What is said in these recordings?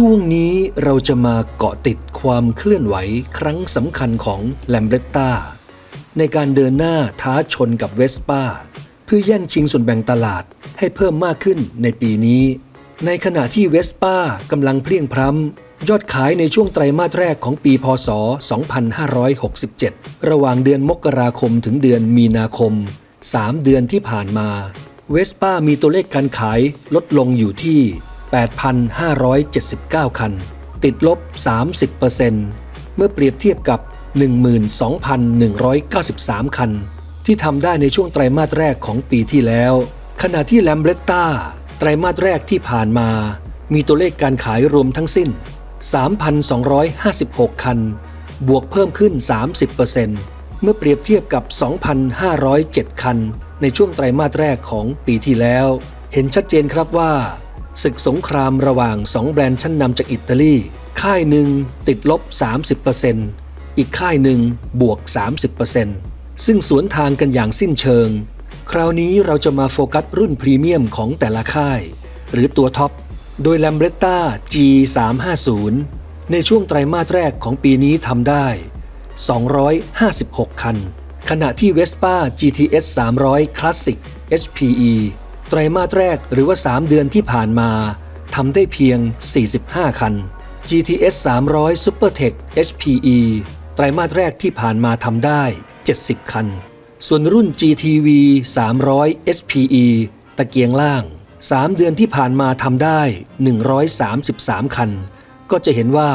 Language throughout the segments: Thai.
ช่วงนี้เราจะมาเกาะติดความเคลื่อนไหวครั้งสำคัญของแลมเบรตตาในการเดินหน้าท้าชนกับเวสป้าเพื่อแย่งชิงส่วนแบ่งตลาดให้เพิ่มมากขึ้นในปีนี้ ในขณะที่เวสป้ากำลังเพลียงพร้ำยอดขายในช่วงไตรมาสแรกของปีพศ 2567 ระหว่างเดือนมกราคมถึงเดือนมีนาคม 3 เดือนที่ผ่านมา เวสป้ามีตัวเลขการขายลดลงอยู่ที่ 8,579 คัน ติดลบ 30%เมื่อเปรียบเทียบกับ 12,193 คัน ที่ทำได้ในช่วงไตรมาสแรกของปีที่แล้ว ขณะที่แลมเบรตตาไตรมาสแรกที่ผ่านมา มีตัวเลขการขายรวมทั้งสิ้น 3,256 คัน บวกเพิ่มขึ้น 30%เมื่อเปรียบเทียบกับ 2,507 คัน ในช่วงไตรมาสแรกของปีที่แล้ว เห็นชัดเจนครับว่า ศึกสงครามระหว่าง 2 แบรนด์ชั้นนำจากอิตาลี ค่ายหนึ่งติดลบ 30%อีกค่ายหนึ่งบวก 30%ซึ่งสวนทางกันอย่างสิ้นเชิง คราวนี้เราจะมาโฟกัสรุ่นพรีเมียมของแต่ละค่าย หรือตัวท็อป โดย Lambretta G350 ในช่วงไตรมาสแรกของปีนี้ทำได้ 256 คัน ขณะที่ Vespa GTS 300 Classic HPE ไตรมาสแรกหรือว่า 3 เดือนที่ผ่านมาทำได้เพียง 45 คัน GTS 300 SuperTech HPE ไตรมาสแรกที่ผ่านมาทำได้ 70 คัน ส่วนรุ่น GTV 300 HPE ตะเกียงล่าง 3 เดือนที่ผ่านมาทำได้ 133 คัน ก็จะเห็นว่า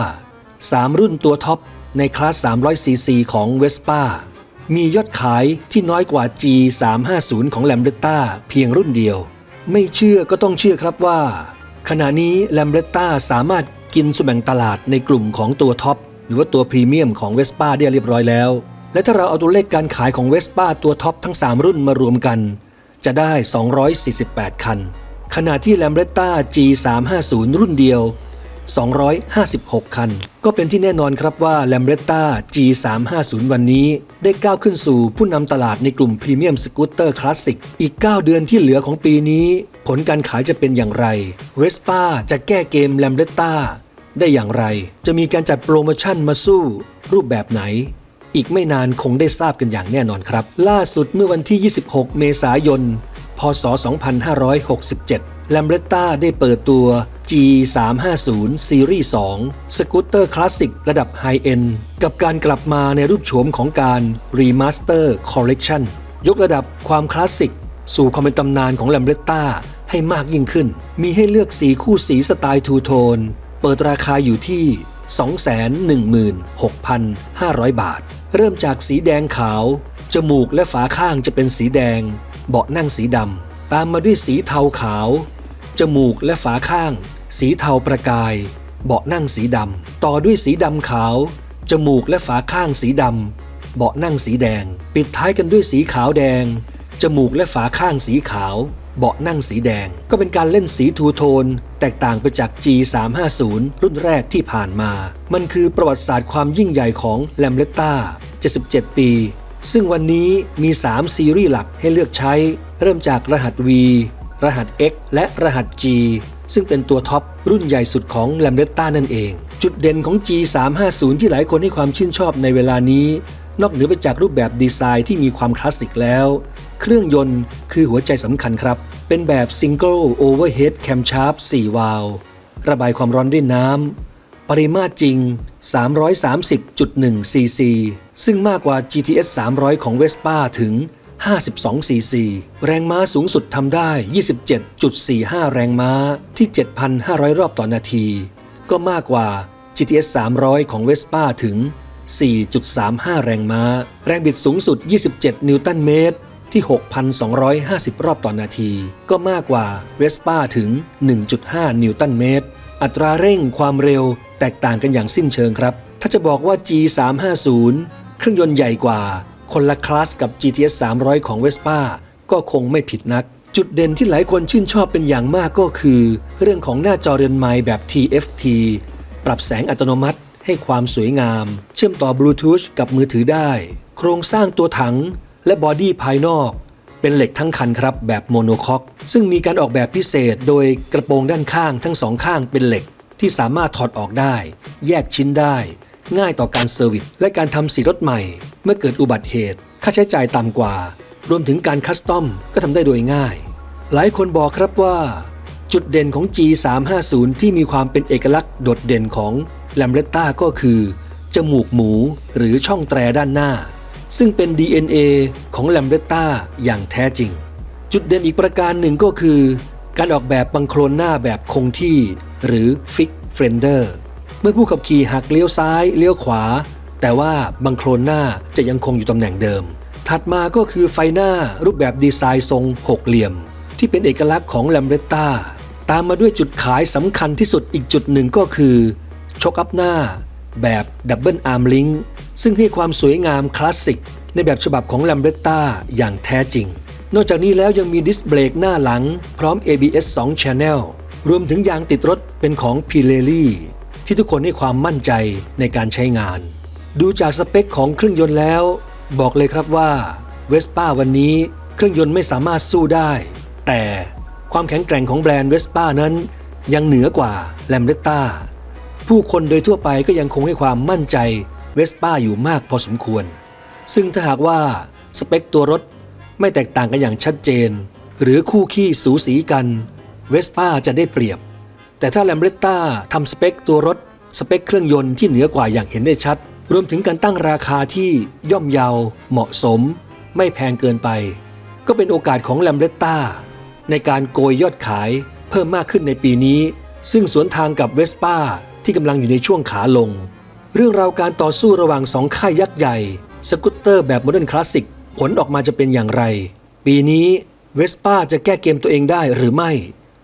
3 รุ่นตัวท็อปในคลาส 300cc ของ Vespa มียอดขายที่น้อยกว่า G350 ของ Lambretta เพียงรุ่นเดียว ไม่เชื่อก็ต้องเชื่อครับว่า ขณะนี้ Lambretta สามารถกินส่วนแบ่งตลาดในกลุ่มของตัวท็อปหรือว่าตัวพรีเมียมของ Vespa ได้เรียบร้อยแล้ว และถ้าเราเอาตัวเลขการขายของ Vespa ตัวท็อปทั้ง 3 รุ่นมารวมกัน จะได้ 248 คัน ขณะที่ Lambretta G350 รุ่นเดียว 256 คัน ก็เป็นที่แน่นอนครับว่า Lambretta G350 วันนี้ ได้ก้าวขึ้นสู่ผู้นำตลาดในกลุ่มพรีเมียมสกูตเตอร์คลาสสิกอีก 9 เดือนที่เหลือของปีนี้ ผลการขายจะเป็นอย่างไร Vespa จะแก้เกม Lambretta ได้อย่างไร จะมีการจัดโปรโมชั่นมาสู้ รูปแบบไหน อีกไม่นานคงได้ทราบกันอย่างแน่นอนครับ ล่าสุดเมื่อวันที่ 26 เมษายน พศ 2567 l a m b r e t t a ได้เปิดตัว G350 Series 2 สกูตเตอร์คลาสสิกระดับไฮเอ็นกับการกลับมาในรูปโฉมของการ Remaster Collection ยกระดับความคลาสสิก สู่ความเป็นตำนานของ l a m b r e t t a ให้มากยิ่งขึ้น มีให้เลือกสีคู่สีสไตล์ทูโทน เปิดราคาอยู่ที่ 216,500 บาท เริ่มจากสีแดงขาว จมูกและฝาข้างจะเป็นสีแดง เบาะนั่งสีดำตามมาด้วยสีเทาขาว จมูกและฝาข้าง สีเทาประกาย เบาะนั่งสีดำต่อด้วยสีดำขาว จมูกและฝาข้างสีดำเบาะนั่งสีแดง ปิดท้ายกันด้วยสีขาวแดง จมูกและฝาข้างสีขาว เบาะนั่งสีแดง ก็เป็นการเล่นสีทูโทน แตกต่างไปจาก G350 รุ่นแรกที่ผ่านมา มันคือประวัติศาสตร์ความยิ่งใหญ่ของแลมเลตตา77 ปี ซึ่งวันนี้มี 3 ซีรีส์หลักให้เลือกใช้ เริ่มจากรหัส V รหัส X และรหัส G ซึ่งเป็นตัวท็อปรุ่นใหญ่สุดของ l a m b r e t t a นั่นเอง จุดเด่นของ G350 ที่หลายคนให้ความชื่นชอบในเวลานี้ นอกเหนือไปจากรูปแบบดีไซน์ที่มีความคลาสสิกแล้ว เครื่องยนต์คือหัวใจสำคัญครับ เป็นแบบ Single Overhead Camshaft 4 วาล์วระบายความร้อนด้วยน้ำปริมาตรจริง 330.1 ซีซี ซึ่งมากกว่า GTS 300 ของ Vespa ถึง 52ซีซีแรงม้าสูงสุดทำได้ 27.45 แรงม้าที่ 7,500 รอบต่อนาที ก็มากกว่า GTS 300 ของ Vespa ถึง 4.35 แรงม้า แรงบิดสูงสุด 27 นิวตันเมตรที่ 6,250 รอบต่อนาที ก็มากกว่า Vespa ถึง 1.5 นิวตันเมตร อัตราเร่งความเร็วแตกต่างกันอย่างสิ้นเชิงครับ ถ้าจะบอกว่า G350 เครื่องยนต์ใหญ่กว่า คนละคลาสกับ GTS 300 ของ Vespa ก็คงไม่ผิดนัก จุดเด่นที่หลายคนชื่นชอบเป็นอย่างมากก็คือ เรื่องของหน้าจอเรือนไม้แบบ TFT ปรับแสงอัตโนมัติให้ความสวยงาม เชื่อมต่อบลูทูธกับมือถือได้ โครงสร้างตัวถังและบอดี้ภายนอก เป็นเหล็กทั้งคันครับแบบโมโนคอก ซึ่งมีการออกแบบพิเศษโดยกระโปรงด้านข้างทั้งสองข้างเป็นเหล็กที่สามารถถอดออกได้ แยกชิ้นได้ ง่ายต่อการเซอร์วิสและการทำสีรถใหม่ เมื่อเกิดอุบัติเหตุ ค่าใช้จ่ายต่ำกว่า รวมถึงการคัสตอมก็ทำได้โดยง่าย หลายคนบอกครับว่า จุดเด่นของ G350 ที่มีความเป็นเอกลักษณ์โดดเด่นของ l a m b r e t t a ก็คือ จมูกหมูหรือช่องแตรด้านหน้า ซึ่งเป็น DNA ของ l a m b r e t t a อย่างแท้จริง จุดเด่นอีกประการหนึ่งก็คือ การออกแบบบังโคลนหน้าแบบคงที่ หรือ Fix Fender เเมื่อผู้ขับขี่หักเลี้ยวซ้ายเลี้ยวขวา แต่ว่าบังโคลนหน้าจะยังคงอยู่ตำแหน่งเดิม ถัดมาก็คือไฟหน้ารูปแบบดีไซน์ทรงหกเหลี่ยม ที่เป็นเอกลักษณ์ของ l a m b r e t t a ตามมาด้วยจุดขายสำคัญที่สุดอีกจุดหนึ่งก็คือชกอัพหน้า แบบดับเบิลอาร์มลิงซึ่งให้ความสวยงามคลาสสิก ในแบบฉบับของ l a m b r e t t a อย่างแท้จริง นอกจากนี้แล้วยังมีดิสเบรกหน้าหลัง พร้อม ABS 2 Channel รวมถึงยางติดรถเป็นของ Pirelli ที่ทุกคนให้ความมั่นใจในการใช้งาน ดูจากสเปคของเครื่องยนต์แล้ว บอกเลยครับว่า Vespa วันนี้เครื่องยนต์ไม่สามารถสู้ได้ แต่ความแข็งแกร่งของแบรนด์ Vespa นั้น ยังเหนือกว่า l a m b r e t t a ผู้คนโดยทั่วไปก็ยังคงให้ความมั่นใจ Vespa อยู่มากพอสมควร ซึ่งถ้าหากว่าสเปคตัวรถไม่แตกต่างกันอย่างชัดเจน หรือคู่ขี้สูสีกันเวสป้าจะได้เปรียบ แต่ถ้าแลมเบรตตาทำสเปคตัวรถ สเปคเครื่องยนต์ที่เหนือกว่าอย่างเห็นได้ชัด รวมถึงการตั้งราคาที่ย่อมเยาเหมาะสม ไม่แพงเกินไป ก็เป็นโอกาสของแลมเบรตตาในการโกยยอดขายเพิ่มมากขึ้นในปีนี้ ซึ่งสวนทางกับเวสป้าที่กำลังอยู่ในช่วงขาลง เรื่องราวการต่อสู้ระหว่างสองค่ายยักษ์ใหญ่ สกูตเตอร์แบบโมเดิร์นคลาสสิกผลออกมาจะเป็นอย่างไร ปีนี้เวสป้าจะแก้เกมตัวเองได้หรือไม่